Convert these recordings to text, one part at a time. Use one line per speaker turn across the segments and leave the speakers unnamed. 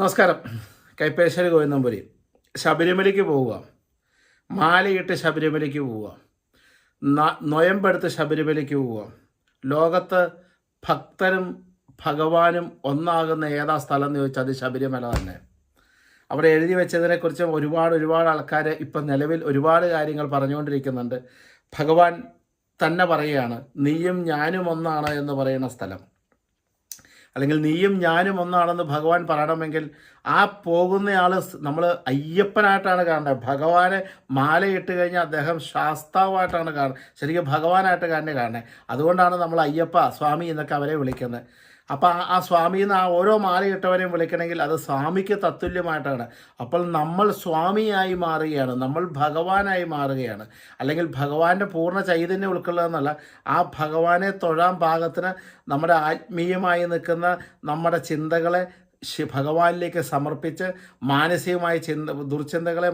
നമസ്കാരം. കൈപ്പേശ്വരി ഗോവിന്ദമ്പുരി. ശബരിമലയ്ക്ക് പോവുക. മാലയിട്ട് ശബരിമലയ്ക്ക് പോവുക. നൊയമ്പെടുത്ത് ശബരിമലയ്ക്ക് പോവുക. ലോകത്ത് ഭക്തരും ഭഗവാനും ഒന്നാകുന്ന ഏതാ സ്ഥലം എന്ന് ചോദിച്ചാൽ അത് ശബരിമല തന്നെ. അവിടെ എഴുതി വെച്ചതിനെക്കുറിച്ച് ഒരുപാട് ഒരുപാട് ആൾക്കാർ ഇപ്പം നിലവിൽ ഒരുപാട് കാര്യങ്ങൾ പറഞ്ഞുകൊണ്ടിരിക്കുന്നുണ്ട്. ഭഗവാൻ തന്നെ പറയുകയാണ് നീയും ഞാനും ഒന്നാണ് എന്ന് പറയുന്ന സ്ഥലം. അല്ലെങ്കിൽ നീയും ഞാനും ഒന്നാണെന്ന് ഭഗവാൻ പറയണമെങ്കിൽ ആ പോകുന്നയാൾ നമ്മൾ അയ്യപ്പനായിട്ടാണ് കാണേണ്ടത് ഭഗവാനെ മാലയിട്ട് കഴിഞ്ഞാൽ അദ്ദേഹം ശാസ്താവായിട്ടാണ് കാണുന്നത്. ശരിക്കും ഭഗവാനായിട്ട് തന്നെ കാണുന്നത്. അതുകൊണ്ടാണ് നമ്മൾ അയ്യപ്പ സ്വാമി എന്നൊക്കെ അവരെ വിളിക്കുന്നത്. അപ്പോൾ ആ- സ്വാമി എന്ന് ആ ഓരോ മാലയിട്ടവരെയും വിളിക്കണമെങ്കിൽ അത് സ്വാമിക്ക് തത്തുല്യമായിട്ടാണ്. അപ്പോൾ നമ്മൾ സ്വാമിയായി മാറുകയാണ്. നമ്മൾ ഭഗവാനായി മാറുകയാണ്. അല്ലെങ്കിൽ ഭഗവാന്റെ പൂർണ ചൈതന്യം ഉൾക്കൊള്ളുക ആ ഭഗവാനെ തൊഴാൻ പാകത്തിന് നമ്മുടെ ആത്മീയമായി നിൽക്കുന്ന നമ്മുടെ ചിന്തകളെ ഭഗവാനിലേക്ക് സമർപ്പിച്ച് മാനസികമായ ചിന്ത ദുർചിന്തകളെ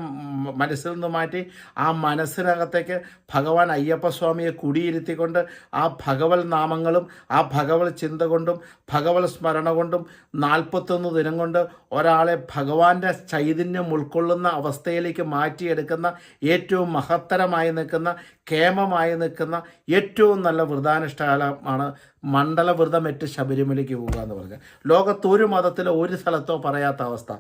മനസ്സിൽ നിന്ന് മാറ്റി ആ മനസ്സിനകത്തേക്ക് ഭഗവാൻ അയ്യപ്പസ്വാമിയെ കുടിയിരുത്തിക്കൊണ്ട് ആ ഭഗവൽ നാമങ്ങളും ആ ഭഗവൽ ചിന്ത കൊണ്ടും ഭഗവത് സ്മരണ കൊണ്ടും നാൽപ്പത്തൊന്ന് ദിനം കൊണ്ട് ഒരാളെ ഭഗവാന്റെ ചൈതന്യം ഉൾക്കൊള്ളുന്ന അവസ്ഥയിലേക്ക് മാറ്റിയെടുക്കുന്ന ഏറ്റവും മഹത്തരമായി നിൽക്കുന്ന കേമമായി നിൽക്കുന്ന ഏറ്റവും നല്ല വ്രതാനുഷ്ഠാനമാണ് മണ്ഡല വ്രതമേറ്റ് ശബരിമലയ്ക്ക് പോകുക എന്ന് പറഞ്ഞാൽ ലോകത്തൊരു മതത്തിലോ ഒരു സ്ഥലത്തോ പറയാത്ത അവസ്ഥ.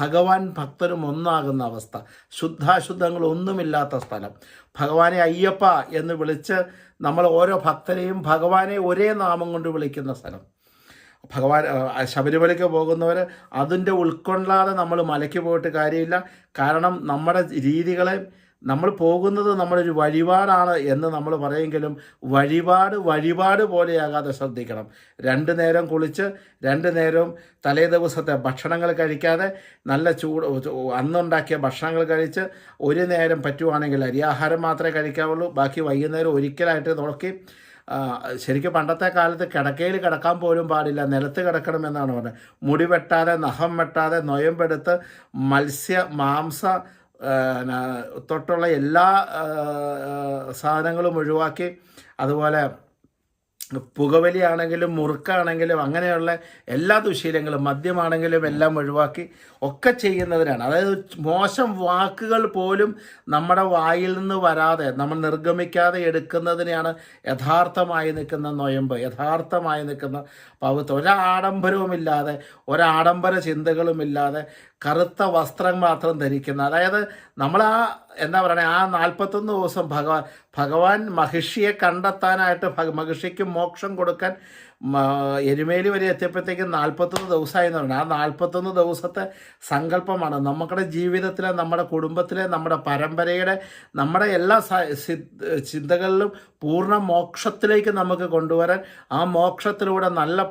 ഭഗവാൻ ഭക്തരും ഒന്നാകുന്ന അവസ്ഥ. ശുദ്ധാശുദ്ധങ്ങൾ ഒന്നുമില്ലാത്ത സ്ഥലം. ഭഗവാനെ അയ്യപ്പ എന്ന് വിളിച്ച് നമ്മൾ ഓരോ ഭക്തരെയും ഭഗവാനെ ഒരേ നാമം കൊണ്ട് വിളിക്കുന്ന സ്ഥലം. ഭഗവാൻ ശബരിമലയ്ക്ക് പോകുന്നവർ അതിന്റെ ഉൾക്കൊള്ളാതെ നമ്മൾ മലയ്ക്ക് പോയിട്ട് കാര്യമില്ല. കാരണം നമ്മുടെ രീതികളെ നമ്മൾ പോകുന്നത് നമ്മളൊരു വഴിപാടാണ് എന്ന് നമ്മൾ പറയെങ്കിലും വഴിപാട് വഴിപാട് പോലെയാകാതെ ശ്രദ്ധിക്കണം. രണ്ട് നേരം കുളിച്ച് രണ്ട് നേരവും തലേ ദിവസത്തെ ഭക്ഷണങ്ങൾ കഴിക്കാതെ നല്ല ചൂട് അന്നുണ്ടാക്കിയ ഭക്ഷണങ്ങൾ കഴിച്ച് ഒരു നേരം പറ്റുവാണെങ്കിൽ അരിയാഹാരം മാത്രമേ കഴിക്കാവുള്ളൂ. ബാക്കി വൈകുന്നേരം ഒരിക്കലായിട്ട് നോക്കി ശരിക്കും പണ്ടത്തെ കാലത്ത് കിടക്കയിൽ കിടക്കാൻ പോലും പാടില്ല. നിലത്ത് കിടക്കണമെന്നാണ് പറഞ്ഞത്. മുടി വെട്ടാതെ നഖം വെട്ടാതെ നൊയമ്പെടുത്ത് മത്സ്യ മാംസ തൊട്ടുള്ള എല്ലാ സാധനങ്ങളും ഒഴിവാക്കി. അതുപോലെ പുകവലിയാണെങ്കിലും മുറുക്കാണെങ്കിലും അങ്ങനെയുള്ള എല്ലാ ദുശീലങ്ങളും മദ്യമാണെങ്കിലും എല്ലാം ഒഴിവാക്കി ഒക്കെ ചെയ്യുന്നതിനാണ് അതായത് മോശം വാക്കുകൾ പോലും നമ്മുടെ വായിൽ നിന്ന് വരാതെ നമ്മൾ നിർഗമിക്കാതെ എടുക്കുന്നതിനെയാണ് യഥാർത്ഥമായി നിൽക്കുന്ന നൊയമ്പ് യഥാർത്ഥമായി നിൽക്കുന്ന പവിത്ര ഒരാഡംബരവുമില്ലാതെ ഒരാഡംബര ചിന്തകളുമില്ലാതെ കറുത്ത വസ്ത്രം മാത്രം ധരിക്കുന്ന അതായത് നമ്മൾ ആ എന്താ പറയുക ആ നാൽപ്പത്തൊന്ന് ദിവസം ഭഗവാൻ ഭഗവാൻ മഹിഷിയെ കണ്ടെത്താനായിട്ട് മഹിഷിക്ക് മോക്ഷം കൊടുക്കാൻ എരുമേലി വരെ എത്തിയപ്പോഴത്തേക്കും നാൽപ്പത്തൊന്ന് ദിവസമായി എന്ന് പറഞ്ഞു ആ നാൽപ്പത്തൊന്ന് ദിവസത്തെ സങ്കല്പമാണ്. നമ്മുടെ ജീവിതത്തിലെ നമ്മുടെ കുടുംബത്തിലെ നമ്മുടെ പരമ്പരയുടെ നമ്മുടെ എല്ലാ ചിന്തകളിലും പൂർണ മോക്ഷത്തിലേക്ക് നമുക്ക് കൊണ്ടുവരാൻ ആ മോക്ഷത്തിലൂടെ നല്ല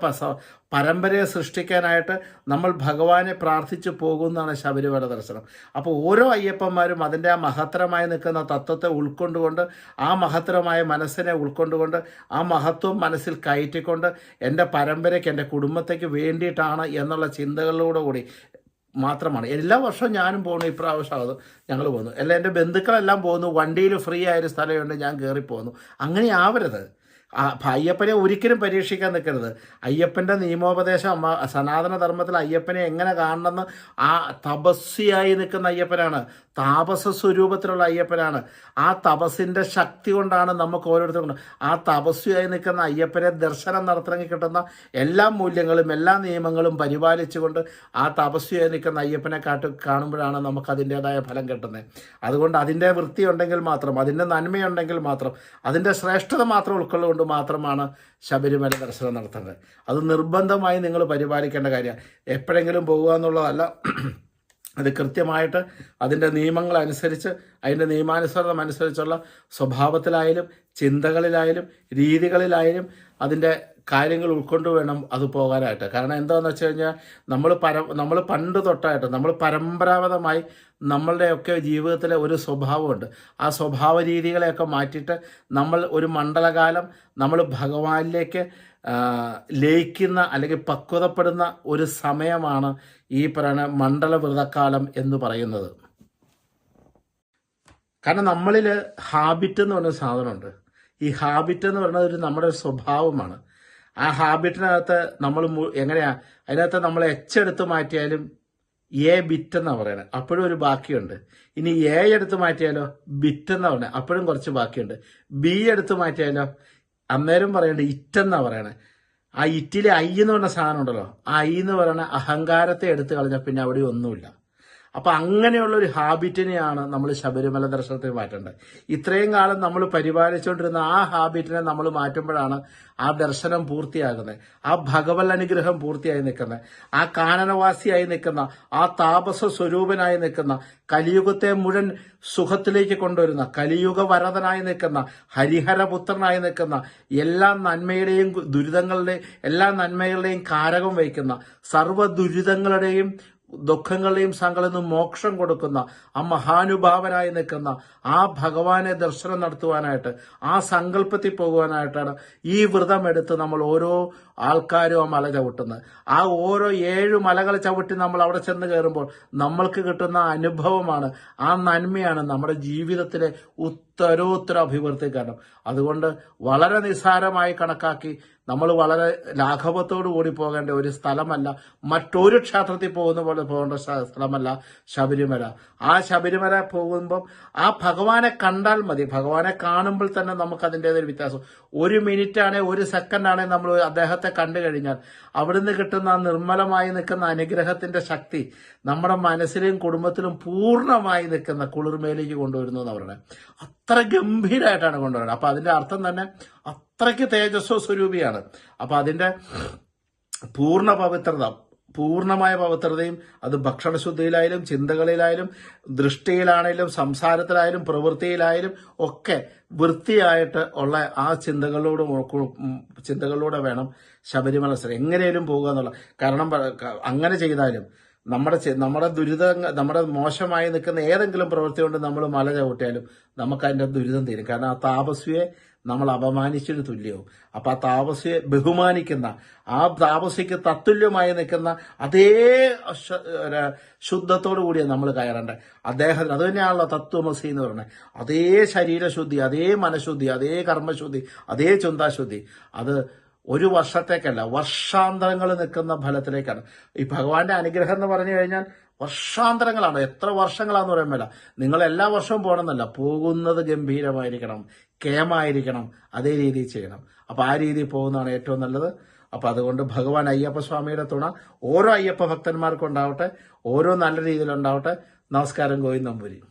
പരമ്പരയെ സൃഷ്ടിക്കാനായിട്ട് നമ്മൾ ഭഗവാനെ പ്രാർത്ഥിച്ചു പോകുന്നതാണ് ശബരിമല ദർശനം. അപ്പോൾ ഓരോ അയ്യപ്പന്മാരും അതിന്റെ ആ മഹത്തരമായി നിൽക്കുന്ന തത്വത്തെ ഉൾക്കൊണ്ടുകൊണ്ട് ആ മഹത്തരമായ മനസ്സിനെ ഉൾക്കൊണ്ടുകൊണ്ട് ആ മഹത്വം മനസ്സിൽ കയറ്റിക്കൊണ്ട് എന്റെ പരമ്പരയ്ക്ക് എന്റെ കുടുംബത്തേക്ക് വേണ്ടിയിട്ടാണ് എന്നുള്ള ചിന്തകളിലൂടെ കൂടി മാത്രമാണ്. എല്ലാ വർഷവും ഞാനും പോകുന്നു ഇപ്രാവശ്യം അത് ഞങ്ങൾ പോകുന്നു. അല്ല എന്റെ ബന്ധുക്കളെല്ലാം പോകുന്നു വണ്ടിയിൽ ഫ്രീ ആയൊരു സ്ഥലമുണ്ട് ഞാൻ കയറി പോകുന്നു അങ്ങനെ ആവരുത്. അയ്യപ്പനെ ഒരിക്കലും പരീക്ഷിക്കാൻ നിൽക്കരുത്. അയ്യപ്പന്റെ നിയമോപദേശം സനാതന ധർമ്മത്തിൽ അയ്യപ്പനെ എങ്ങനെ കാണണമെന്ന് ആ തപസ്സിയായി നിൽക്കുന്ന അയ്യപ്പനാണ്. താപസ സ്വരൂപത്തിലുള്ള അയ്യപ്പനാണ്. ആ തപസ്സിന്റെ ശക്തി കൊണ്ടാണ് നമുക്ക് ഓരോരുത്തർക്കും ആ തപസ്സിയായി നിൽക്കുന്ന അയ്യപ്പനെ ദർശനം നടത്തണമെങ്കിൽ കിട്ടുന്ന എല്ലാ മൂല്യങ്ങളും എല്ലാ നിയമങ്ങളും പരിപാലിച്ചുകൊണ്ട് ആ തപസ്സിയായി നിൽക്കുന്ന അയ്യപ്പനെ കാട്ട് കാണുമ്പോഴാണ് നമുക്ക് അതിന്റേതായ ഫലം കിട്ടുന്നത്. അതുകൊണ്ട് അതിന്റെ വൃത്തി ഉണ്ടെങ്കിൽ മാത്രം അതിന്റെ നന്മയുണ്ടെങ്കിൽ മാത്രം അതിന്റെ ശ്രേഷ്ഠത മാത്രം ഉൾക്കൊള്ളുകൊണ്ട് മാത്രമാണ് ശബരിമല ദർശനം നടത്തേണ്ടത് അത് നിർബന്ധമായി നിങ്ങൾ പരിപാലിക്കേണ്ട കാര്യമാണ്. എപ്പോഴെങ്കിലും പോകുക എന്നുള്ളതല്ല. അത് കൃത്യമായിട്ട് അതിന്റെ നിയമങ്ങൾ അനുസരിച്ച് അതിന്റെ നിയമാനുസരണം അനുസരിച്ചുള്ള സ്വഭാവത്തിലായാലും ചിന്തകളിലായാലും രീതികളിലായാലും അതിന്റെ കാര്യങ്ങൾ ഉൾക്കൊണ്ട് വേണം അത് പോകാനായിട്ട്. കാരണം എന്താണെന്ന് വെച്ച് കഴിഞ്ഞാൽ നമ്മൾ പര നമ്മൾ പണ്ട് തൊട്ടായിട്ട് നമ്മൾ പരമ്പരാഗതമായി നമ്മളുടെയൊക്കെ ജീവിതത്തിലെ ഒരു സ്വഭാവമുണ്ട്. ആ സ്വഭാവ രീതികളെയൊക്കെ മാറ്റിയിട്ട് നമ്മൾ ഒരു മണ്ഡലകാലം നമ്മൾ ഭഗവാനിലേക്ക് ലയിക്കുന്ന അല്ലെങ്കിൽ പക്വതപ്പെടുന്ന ഒരു സമയമാണ് ഈ പറയുന്ന മണ്ഡല വ്രതക്കാലം എന്ന് പറയുന്നത്. കാരണം നമ്മളിൽ ഹാബിറ്റ് എന്ന് പറയുന്ന സാധനമുണ്ട്. ഈ ഹാബിറ്റ് എന്ന് പറയുന്നത് ഒരു നമ്മുടെ ഒരു സ്വഭാവമാണ്. ആ ഹാബിറ്റിനകത്ത് നമ്മൾ എങ്ങനെയാ അതിനകത്ത് നമ്മൾ എച്ച് എടുത്ത് മാറ്റിയാലും എ ബിറ്റ് എന്നാ പറയുന്നത് അപ്പോഴും ഒരു ബാക്കിയുണ്ട്. ഇനി എ എടുത്ത് മാറ്റിയാലോ ബിറ്റ് എന്നാ പറയുന്നത് അപ്പോഴും കുറച്ച് ബാക്കിയുണ്ട്. ബി എടുത്ത് മാറ്റിയാലോ അന്നേരം ഇറ്റ് ഇറ്റെന്നാ പറയണേ. ആ ഇറ്റിലെ ഐ എന്ന് പറഞ്ഞ സാധനം ഉണ്ടല്ലോ. ആ ഐ എന്ന് പറയുന്ന അഹങ്കാരത്തെ എടുത്തു കളഞ്ഞാൽ പിന്നെ അവിടെ ഒന്നുമില്ല. അപ്പൊ അങ്ങനെയുള്ള ഒരു ഹാബിറ്റിനെയാണ് നമ്മൾ ശബരിമല ദർശനത്തിൽ മാറ്റേണ്ടത്. ഇത്രയും കാലം നമ്മൾ പരിപാലിച്ചുകൊണ്ടിരുന്ന ആ ഹാബിറ്റിനെ നമ്മൾ മാറ്റുമ്പോഴാണ് ആ ദർശനം പൂർത്തിയാകുന്നത്. ആ ഭഗവത് അനുഗ്രഹം പൂർത്തിയായി നിൽക്കുന്നത് ആ കാനനവാസിയായി നിൽക്കുന്ന ആ താപസ സ്വരൂപനായി നിൽക്കുന്ന കലിയുഗത്തെ മുഴുവൻ സുഖത്തിലേക്ക് കൊണ്ടുവരുന്ന കലിയുഗ വരതനായി നിൽക്കുന്ന ഹരിഹരപുത്രനായി നിൽക്കുന്ന എല്ലാ നന്മയുടെയും ദുരിതങ്ങളുടെയും എല്ലാ നന്മകളുടെയും കാരകം വഹിക്കുന്ന സർവ ദുരിതങ്ങളുടെയും ദുഃഖങ്ങളുടെയും സങ്കലിൽ നിന്നും മോക്ഷം കൊടുക്കുന്ന ആ മഹാനുഭാവനായി നിൽക്കുന്ന ആ ഭഗവാനെ ദർശനം നടത്തുവാനായിട്ട് ആ സങ്കല്പത്തിൽ പോകുവാനായിട്ടാണ് ഈ വ്രതം എടുത്ത് നമ്മൾ ഓരോ ആൾക്കാരും ആ മല ചവിട്ടുന്നത്. ആ ഓരോ ഏഴ് മലകൾ ചവിട്ടി നമ്മൾ അവിടെ ചെന്ന് കയറുമ്പോൾ നമ്മൾക്ക് കിട്ടുന്ന അനുഭവമാണ് ആ നന്മയാണ് നമ്മുടെ ജീവിതത്തിലെ ഉത്തരോത്തര അഭിവൃദ്ധി കാരണം. അതുകൊണ്ട് വളരെ നിസ്സാരമായി കണക്കാക്കി നമ്മൾ വളരെ ലാഘവത്തോടു കൂടി പോകേണ്ട ഒരു സ്ഥലമല്ല മറ്റൊരു ക്ഷേത്രത്തിൽ പോകുന്ന പോലെ പോകേണ്ട സ്ഥലമല്ല ശബരിമല. ആ ശബരിമല പോകുമ്പം ആ ഭഗവാനെ കണ്ടാൽ മതി. ഭഗവാനെ കാണുമ്പോൾ തന്നെ നമുക്ക് അതിന്റെതൊരു വ്യത്യാസം. ഒരു മിനിറ്റ് ഒരു സെക്കൻഡ് നമ്മൾ അദ്ദേഹത്തെ കണ്ടു കഴിഞ്ഞാൽ അവിടുന്ന് കിട്ടുന്ന നിർമ്മലമായി നിൽക്കുന്ന അനുഗ്രഹത്തിന്റെ ശക്തി നമ്മുടെ മനസ്സിലും കുടുംബത്തിലും പൂർണമായി നിൽക്കുന്ന കുളിർമേലേക്ക് കൊണ്ടുവരുന്നു എന്ന് പറയുന്നത്. അത്ര ഗംഭീരമായിട്ടാണ് കൊണ്ടുവരുന്നത്. അപ്പൊ അതിന്റെ അർത്ഥം തന്നെ അത്രയ്ക്ക് തേജസ്വ സ്വരൂപിയാണ്. അപ്പൊ അതിന്റെ പൂർണ പവിത്രത പൂർണമായ പവിത്രതയും അത് ഭക്ഷണശുദ്ധിയിലായാലും ചിന്തകളിലായാലും ദൃഷ്ടിയിലാണെങ്കിലും സംസാരത്തിലായാലും പ്രവൃത്തിയിലായാലും ഒക്കെ വൃത്തിയായിട്ട് ഉള്ള ആ ചിന്തകളിലൂടെ ചിന്തകളിലൂടെ വേണം ശബരിമല എങ്ങനെയും പോകുക എന്നുള്ള കാരണം അങ്ങനെ ചെയ്താലും നമ്മുടെ നമ്മുടെ ദുരിതങ്ങൾ നമ്മുടെ മോശമായി നിൽക്കുന്ന ഏതെങ്കിലും പ്രവൃത്തി കൊണ്ട് നമ്മൾ മല ചവിട്ടിയാലും നമുക്ക് ദുരിതം തീരും. കാരണം ആ താപസ്വിയെ നമ്മൾ അപമാനിച്ചതിന് തുല്യവും. അപ്പോൾ ആ താപസ്വിയെ ബഹുമാനിക്കുന്ന ആ താപസ്വിക്ക് തത്തുല്യമായി നിൽക്കുന്ന അതേ ശുദ്ധത്തോടു കൂടിയാണ് നമ്മൾ കയറേണ്ടത്. അദ്ദേഹത്തിന് അത് തന്നെയാണല്ലോ തത്വമസി എന്ന് പറയുന്നത് അതേ ശരീരശുദ്ധി അതേ മനഃശുദ്ധി അതേ കർമ്മശുദ്ധി അതേ ചിന്താശുദ്ധി. അത് ഒരു വർഷത്തേക്കല്ല വർഷാന്തരങ്ങൾ നിൽക്കുന്ന ഫലത്തിലേക്കാണ്. ഈ ഭഗവാന്റെ അനുഗ്രഹം എന്ന് പറഞ്ഞു കഴിഞ്ഞാൽ വർഷാന്തരങ്ങളാണ്. എത്ര വർഷങ്ങളാന്ന് പറയുമ്പോൾ നിങ്ങൾ എല്ലാ വർഷവും പോകണമെന്നല്ല പോകുന്നത് ഗംഭീരമായിരിക്കണം കേമായിരിക്കണം അതേ രീതിയിൽ ചെയ്യണം. അപ്പൊ ആ രീതിയിൽ പോകുന്നതാണ് ഏറ്റവും നല്ലത്. അപ്പൊ അതുകൊണ്ട് ഭഗവാൻ അയ്യപ്പ സ്വാമിയുടെ തുണ ഓരോ അയ്യപ്പ ഭക്തന്മാർക്കും ഉണ്ടാവട്ടെ ഓരോ നല്ല രീതിയിൽ ഉണ്ടാവട്ടെ. നമസ്കാരം ഗോവിന്ദ് നമ്പൂരി